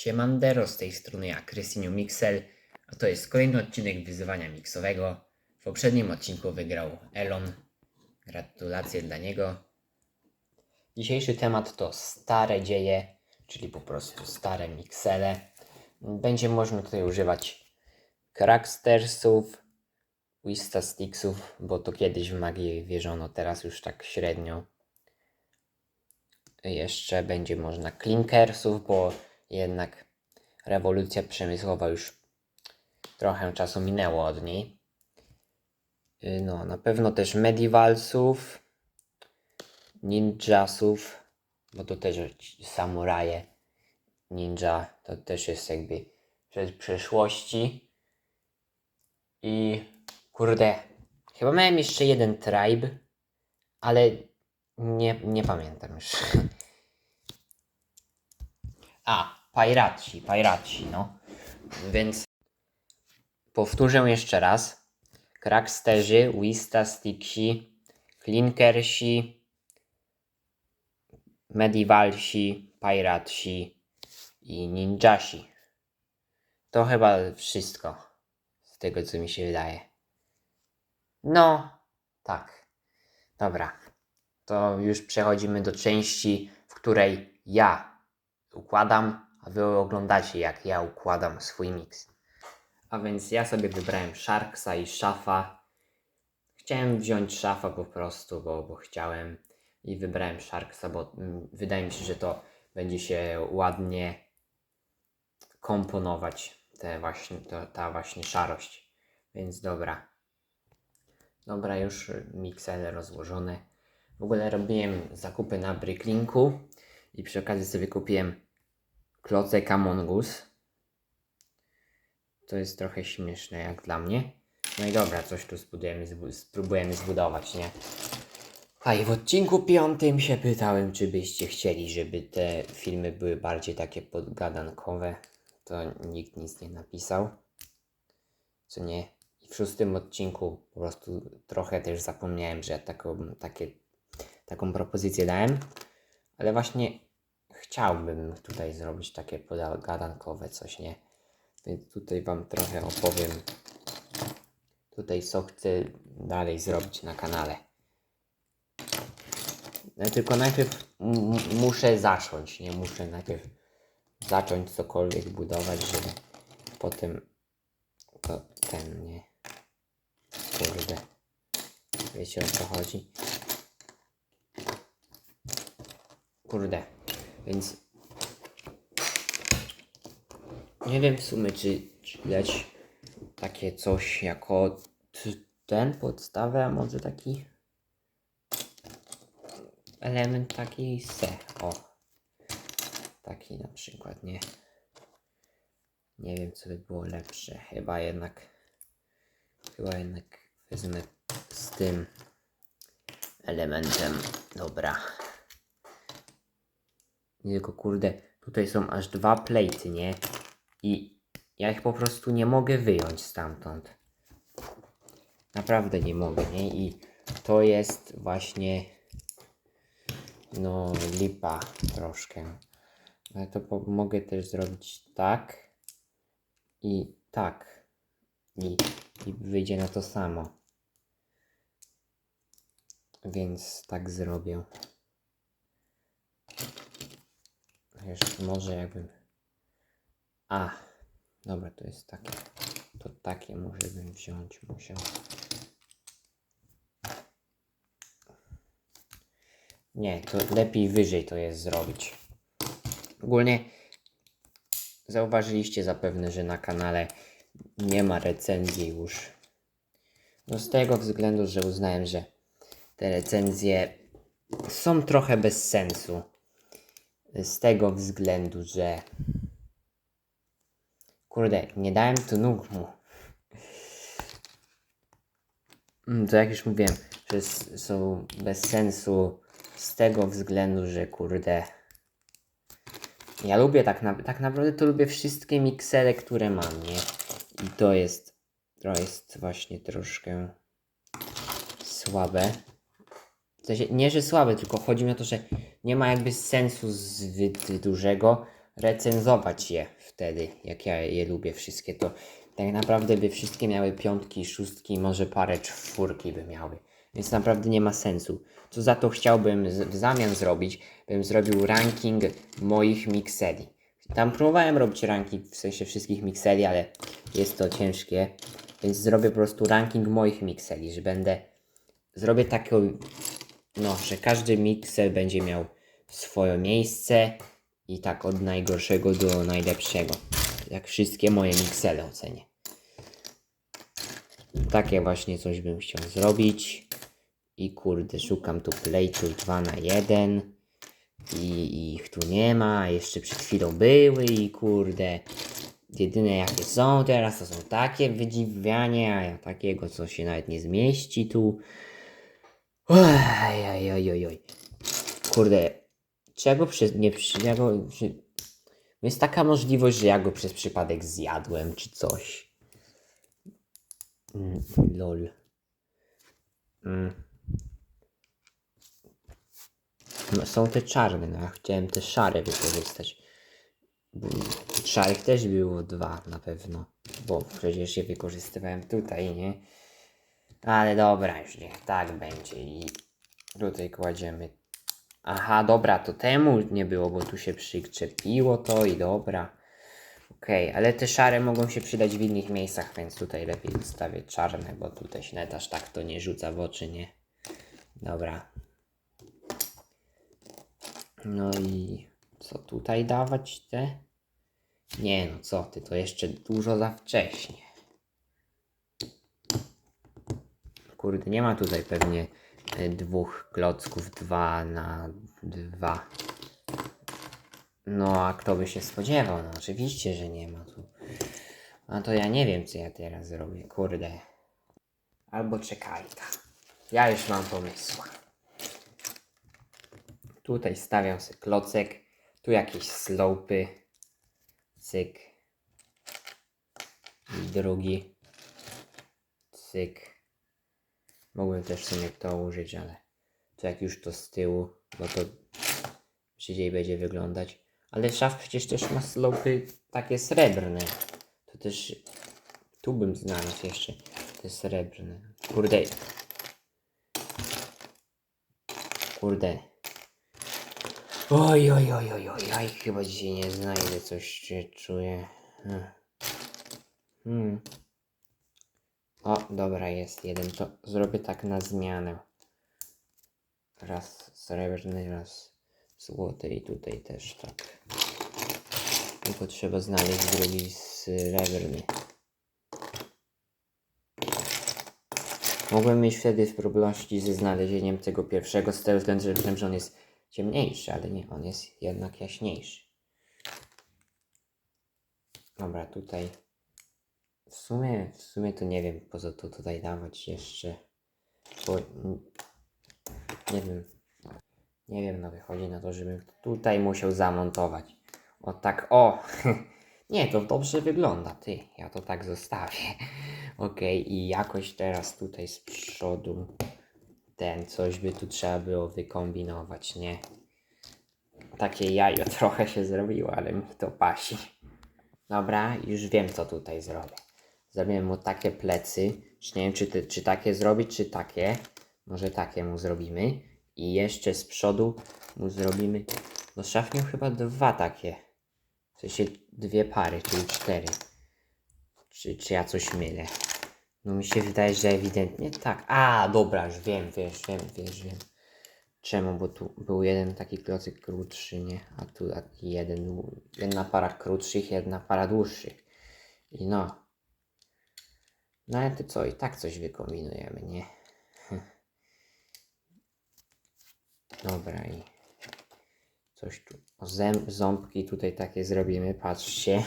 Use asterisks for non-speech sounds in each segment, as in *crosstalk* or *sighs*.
Siemandero, z tej strony ja, Krystiniu Mixel, a to jest kolejny odcinek wyzwania miksowego. W poprzednim odcinku wygrał Elon. Gratulacje dla niego. Dzisiejszy temat to stare dzieje, czyli po prostu stare miksele. Będzie można tutaj używać Crackstersów, Wistasticksów, bo to kiedyś w magię wierzono, teraz już tak średnio. Jeszcze będzie można Clinkersów, bo jednak rewolucja przemysłowa już trochę czasu minęło od niej. Y, No, na pewno też Medievalsów, Ninjasów, bo to też samuraje, ninja, to też jest jakby z przeszłości. I kurde, chyba miałem jeszcze jeden tribe, ale nie, nie pamiętam już. *laughs* A, Piraci, Piraci, no. Więc powtórzę jeszcze raz. Cracksterzy, Wistastiksi, Clinkersi, Medievalsi, Piraci i Ninjasi. To chyba wszystko z tego, co mi się wydaje. No, tak. Dobra. To już przechodzimy do części, w której ja układam, a wy oglądacie, jak ja układam swój miks. A więc ja sobie wybrałem Sharksa i Szafa. Chciałem wziąć Szafa po prostu, bo, bo chciałem. I wybrałem Sharksa, bo mm, wydaje mi się, że to będzie się ładnie komponować, te właśnie, to, ta właśnie szarość. Więc dobra. Dobra, już miksele rozłożone. W ogóle robiłem zakupy na Bricklinku i przy okazji sobie kupiłem klocek Among Us. To jest trochę śmieszne jak dla mnie. No i dobra, coś tu spróbujemy, zbu- spróbujemy zbudować, nie? A i w odcinku piątym się pytałem, czy byście chcieli, żeby te filmy były bardziej takie podgadankowe. To nikt nic nie napisał. Co nie? I w szóstym odcinku po prostu trochę też zapomniałem, że taką, takie, taką propozycję dałem. Ale właśnie chciałbym tutaj zrobić takie podgadankowe coś, nie? Więc tutaj Wam trochę opowiem tutaj co chcę dalej zrobić na kanale. No, tylko najpierw muszę zacząć, nie muszę najpierw zacząć cokolwiek budować, żeby potem to ten nie. Kurde. Wiecie o co chodzi? Kurde. Więc nie wiem w sumie, czy, czy dać takie coś jako ten podstawę, a może taki element taki se. O. Taki na przykład, nie? Nie wiem, co by było lepsze. Chyba jednak. Chyba jednak wezmę z tym elementem. Dobra. Nie tylko kurde, tutaj są aż dwa plejty, nie? I ja ich po prostu nie mogę wyjąć stamtąd. Naprawdę nie mogę, nie? I to jest właśnie no lipa troszkę. Ale to mogę też zrobić tak i tak. I, I wyjdzie na to samo. Więc tak zrobię. Może jakbym. A, dobra, to jest takie. To takie może bym wziąć musiał. Nie, to lepiej wyżej to jest zrobić. Ogólnie zauważyliście zapewne, że na kanale nie ma recenzji już. No z tego względu, że uznałem, że te recenzje są trochę bez sensu. Z tego względu, że kurde, nie dałem tu nóg mu. Mm, To jak już mówiłem, że są bez sensu z tego względu, że kurde. Ja lubię tak, na, tak naprawdę to lubię wszystkie miksele, które mam, nie? I to jest, to jest właśnie troszkę słabe. W sensie, nie, że słabe, tylko chodzi mi o to, że nie ma jakby sensu zbyt dużego recenzować je wtedy, jak ja je lubię wszystkie, to tak naprawdę by wszystkie miały piątki, szóstki, może parę czwórki by miały. Więc naprawdę nie ma sensu. Co za to chciałbym w zamian zrobić, bym zrobił ranking moich mikseli. Tam próbowałem robić ranking w sensie wszystkich mikseli, ale jest to ciężkie. Więc zrobię po prostu ranking moich mikseli, że będę. Zrobię taką. No, że każdy miksel będzie miał swoje miejsce i tak od najgorszego do najlepszego. Jak wszystkie moje miksele ocenię. Takie właśnie coś bym chciał zrobić. I kurde, szukam tu Playtool 2 na 1 i ich tu nie ma, jeszcze przed chwilą były i kurde, jedyne jakie są teraz to są takie wydziwianie, a takiego co się nawet nie zmieści tu. Oj, oj, oj, oj. Kurde, czego przez, nie, ja go, czy, jest taka możliwość, że ja go przez przypadek zjadłem czy coś. Mm, lol. Mm. No, są te czarne, no ja chciałem te szare wykorzystać. Szarych też było dwa na pewno, bo przecież je wykorzystywałem tutaj, nie? Ale dobra, już niech tak będzie i tutaj kładziemy. Aha, dobra, to temu nie było, bo tu się przyczepiło to i dobra. Okej, ale te szare mogą się przydać w innych miejscach, więc tutaj lepiej zostawię czarne, bo tutaj się nawet aż tak to nie rzuca w oczy, nie? Dobra. No i co tutaj dawać te? Nie no, co ty, to jeszcze dużo za wcześnie. Kurde, nie ma tutaj pewnie y, dwóch klocków, dwa na dwa. No, a kto by się spodziewał? No, oczywiście, że nie ma tu. A to ja nie wiem, co ja teraz zrobię, kurde. Albo czekajka. Ja już mam pomysł. Tutaj stawiam sobie klocek. Tu jakieś slopy. Cyk. I drugi. Cyk. Mogłem też w sumie to użyć, ale to jak już to z tyłu, bo to bardziej będzie wyglądać. Ale szaf przecież też ma slopy takie srebrne. To też tu bym znalazł jeszcze te srebrne. Kurde. Kurde. Oj, oj, oj, oj, oj, oj, chyba dzisiaj nie znajdę, coś się czuję. Hmm. O, dobra, jest jeden, to zrobię tak na zmianę. Raz srebrny, raz złoty i tutaj też tak. Tylko trzeba znaleźć drugi srebrny. Mogłem mieć wtedy problemaści ze znalezieniem tego pierwszego z tego względu, że wiem, że on jest ciemniejszy, ale nie, on jest jednak jaśniejszy. Dobra, tutaj w sumie, w sumie to nie wiem, po co to tutaj dawać jeszcze, bo nie wiem, nie wiem, no wychodzi na to, żebym tutaj musiał zamontować. O tak, o! *laughs* Nie, to dobrze wygląda, ty. Ja to tak zostawię. *laughs* Okej, i jakoś teraz tutaj z przodu ten coś by tu trzeba było wykombinować, nie? Takie jajo *laughs* trochę się zrobiło, ale mi to pasi. Dobra, już wiem co tutaj zrobię. Zrobię mu takie plecy. Czy nie wiem, czy, te, czy takie zrobić, czy takie. Może takie mu zrobimy. I jeszcze z przodu mu zrobimy. No szaf miał chyba dwa takie. W sensie dwie pary, czyli cztery. Czy, czy ja coś mylę? No mi się wydaje, że ewidentnie tak. A, dobra, już wiem, wiesz, wiem, wiesz, wiem. Czemu? Bo tu był jeden taki klocek krótszy, nie? A tu taki jeden, jedna para krótszych, jedna para dłuższych. I no. No ale co, i tak coś wykombinujemy, nie? Dobra i coś tu. Zęb, ząbki tutaj takie zrobimy, patrzcie.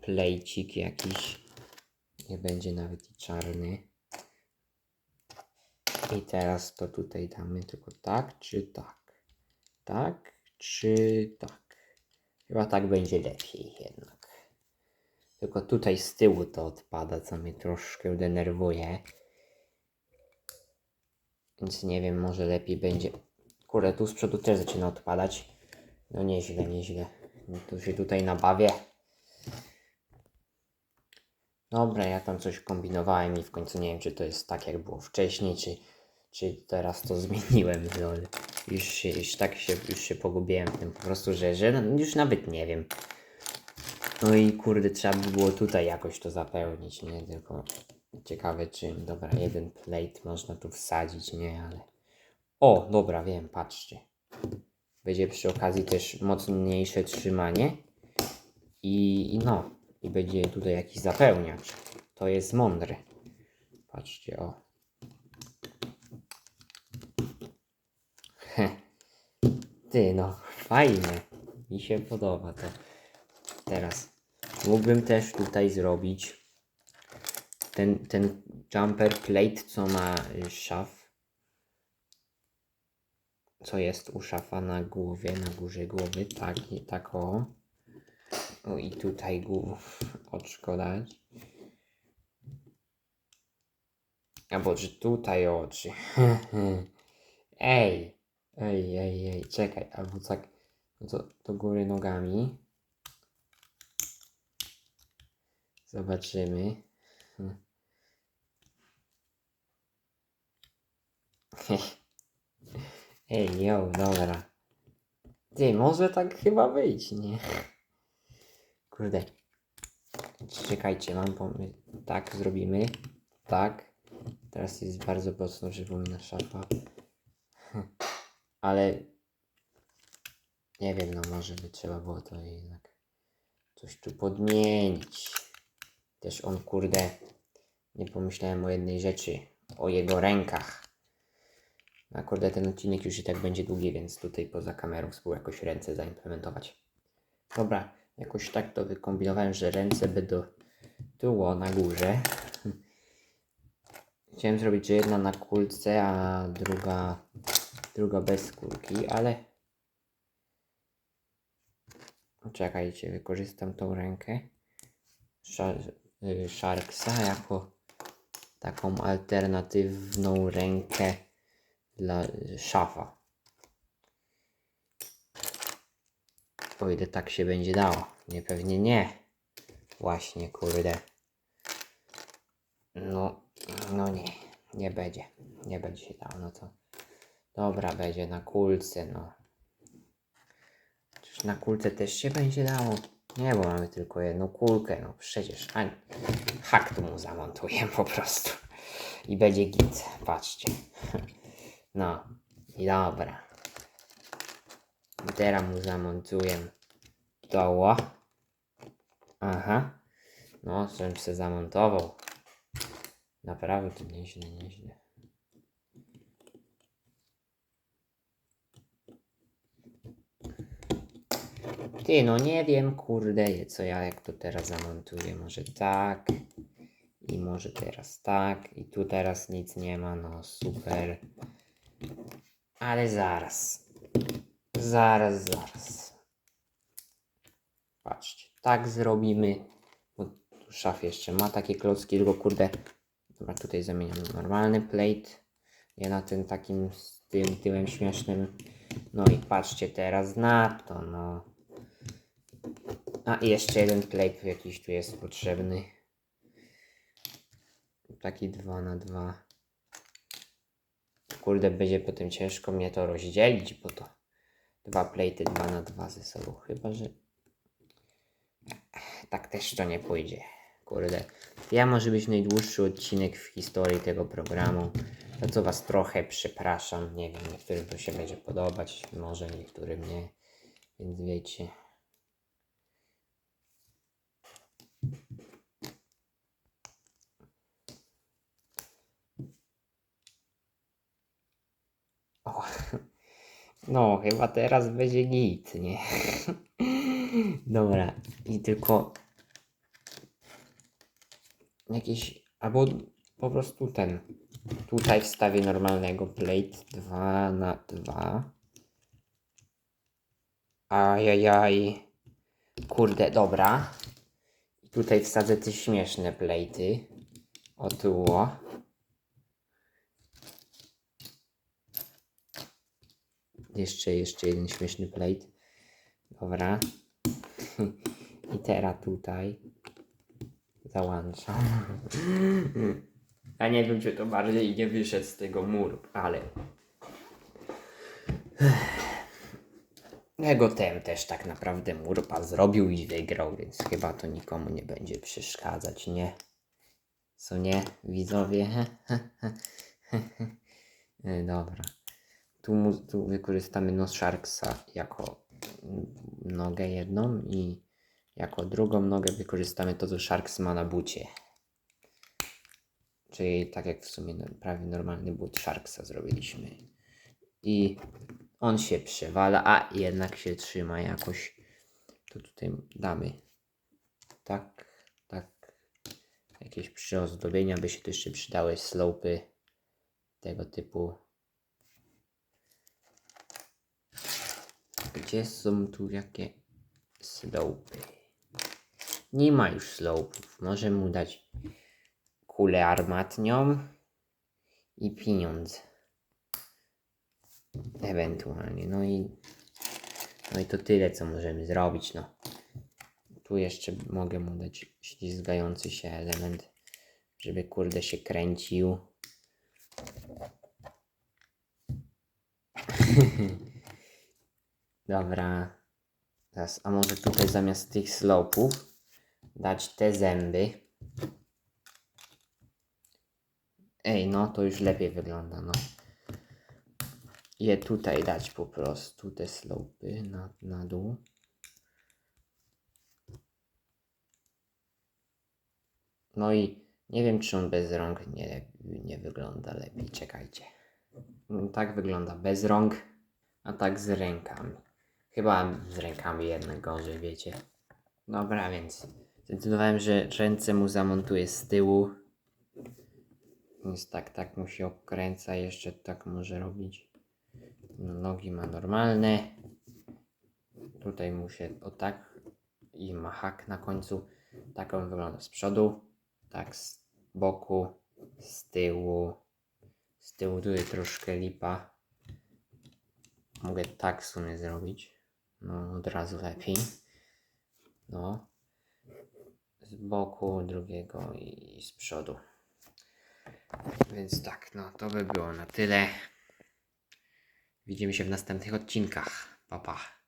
Plejcik jakiś. Nie będzie nawet i czarny. I teraz to tutaj damy tylko tak, czy tak? Tak, czy tak? Chyba tak będzie lepiej jednak. Tylko tutaj z tyłu to odpada, co mnie troszkę denerwuje. Więc nie wiem, może lepiej będzie. Kurde, tu z przodu też zaczyna odpadać. No nieźle, nieźle. No To się tutaj nabawię. Dobra, ja tam coś kombinowałem i w końcu nie wiem, czy to jest tak, jak było wcześniej, czy, czy teraz to zmieniłem. Lol. Już, już tak się, już się pogubiłem w tym po prostu, że, że no, już nawet nie wiem. No i kurde, trzeba by było tutaj jakoś to zapełnić, nie? Tylko ciekawe czym. Dobra, jeden plate można tu wsadzić, nie? Ale... O, dobra, wiem, patrzcie. Będzie przy okazji też mocniejsze trzymanie. I, i no, i będzie tutaj jakiś zapełniacz. To jest mądre. Patrzcie, o. Heh. Ty, no, fajne. Mi się podoba to. Teraz mógłbym też tutaj zrobić ten, ten jumper plate, co ma y, szaf. Co jest u szafa na głowie, na górze głowy. Tak, tak o. O i tutaj głów oczko dać. Albo że tutaj oczy. *laughs* ej, ej, ej, ej, czekaj, albo tak do, do góry nogami. Zobaczymy. *laughs* Ej, jo, dobra. Ty, może tak chyba być, nie? Kurde. Czekajcie, mam pomysł. Tak zrobimy. Tak. Teraz jest bardzo mocno przypomina szafa. *laughs* Ale nie wiem, no może by trzeba było to jednak coś tu podmienić. Też on, kurde, nie pomyślałem o jednej rzeczy. O jego rękach. A kurde, ten odcinek już i tak będzie długi, więc tutaj poza kamerą spróbuję jakoś ręce zaimplementować. Dobra, jakoś tak to wykombinowałem, że ręce będą było na górze. Chciałem zrobić, że jedna na kulce, a druga, druga bez kulki, ale czekajcie, wykorzystam tą rękę Sharksa jako taką alternatywną rękę dla y, szafa. O ile tak się będzie dało. Nie, pewnie nie. Właśnie, kurde. No, no nie, nie będzie. Nie będzie się dało, no to. Dobra, będzie na kulce, no. Czyż na kulce też się będzie dało? Nie, bo mamy tylko jedną kulkę, no przecież. A, hak tu mu zamontuję po prostu. I będzie git, patrzcie. *laughs* No, i dobra. I teraz mu zamontuję doła. Aha. No, żebym się zamontował. Naprawdę to nieźle, nieźle. Ty, no nie wiem, kurde, co ja jak to teraz zamontuję. Może tak. I może teraz tak. I tu teraz nic nie ma, no super. Ale zaraz. Zaraz, zaraz. Patrzcie, tak zrobimy. Bo tu szaf jeszcze ma takie klocki, tylko kurde. Dobra, tutaj zamieniam normalny plate. Nie na tym takim z tym tyłem śmiesznym. No i patrzcie teraz na to, no. A i jeszcze jeden plate jakiś tu jest potrzebny. Taki 2 na 2 Kurde, będzie potem ciężko mnie to rozdzielić, bo to dwa plejty 2 na 2 ze sobą. Chyba, że tak też to nie pójdzie. Kurde. Ja może być najdłuższy odcinek w historii tego programu. Za co was trochę przepraszam. Nie wiem, niektórym to się będzie podobać, może niektórym nie. Więc wiecie. No, chyba teraz będzie git, nie? *laughs* Dobra, i tylko jakiś, albo po prostu ten, tutaj wstawię normalnego plate 2 na 2 Ajajaj, kurde, dobra. Tutaj wsadzę te śmieszne plate'y, o tu, Jeszcze, jeszcze jeden śmieszny plate. Dobra. *laughs* I teraz tutaj załączam. *laughs* Ja nie wiem, czy to bardziej nie wyszedł z tego muru, ale... *sighs* Jego tem też tak naprawdę Murpa zrobił i wygrał, więc chyba to nikomu nie będzie przeszkadzać, nie? Co nie, widzowie? *laughs* Dobra. Tu, tu wykorzystamy nos Sharksa jako nogę jedną i jako drugą nogę wykorzystamy to, co Sharks ma na bucie. Czyli tak jak w sumie no- prawie normalny but Sharksa zrobiliśmy. I on się przewala, a jednak się trzyma jakoś. To tutaj damy tak, tak. Jakieś przyozdobienia by się tu jeszcze przydały, slopy tego typu. Gdzie są tu jakie slopy? Nie ma już slopów. Może mu dać kulę armatnią i pieniądze. Ewentualnie. No i, no i to tyle, co możemy zrobić. No. Tu jeszcze mogę mu dać ślizgający się element, żeby kurde się kręcił. *laughs* Dobra. Teraz, a może tutaj zamiast tych slopów dać te zęby. Ej, no to już lepiej wygląda, no. Je tutaj dać po prostu, te slopy na, na dół. No i nie wiem, czy on bez rąk nie, nie wygląda lepiej. Czekajcie. Tak wygląda bez rąk, a tak z rękami. Chyba z rękami jednak gorzej, wiecie. Dobra, więc zdecydowałem, że ręce mu zamontuję z tyłu. Więc tak, tak mu się jeszcze tak może robić. No, nogi ma normalne. Tutaj mu się o tak i ma hak na końcu. Tak on wygląda z przodu, tak z boku, z tyłu. Z tyłu tutaj troszkę lipa. Mogę tak w sumie zrobić. No, od razu lepiej. No. Z boku drugiego i z przodu. Więc tak, no to by było na tyle. Widzimy się w następnych odcinkach. Pa, pa.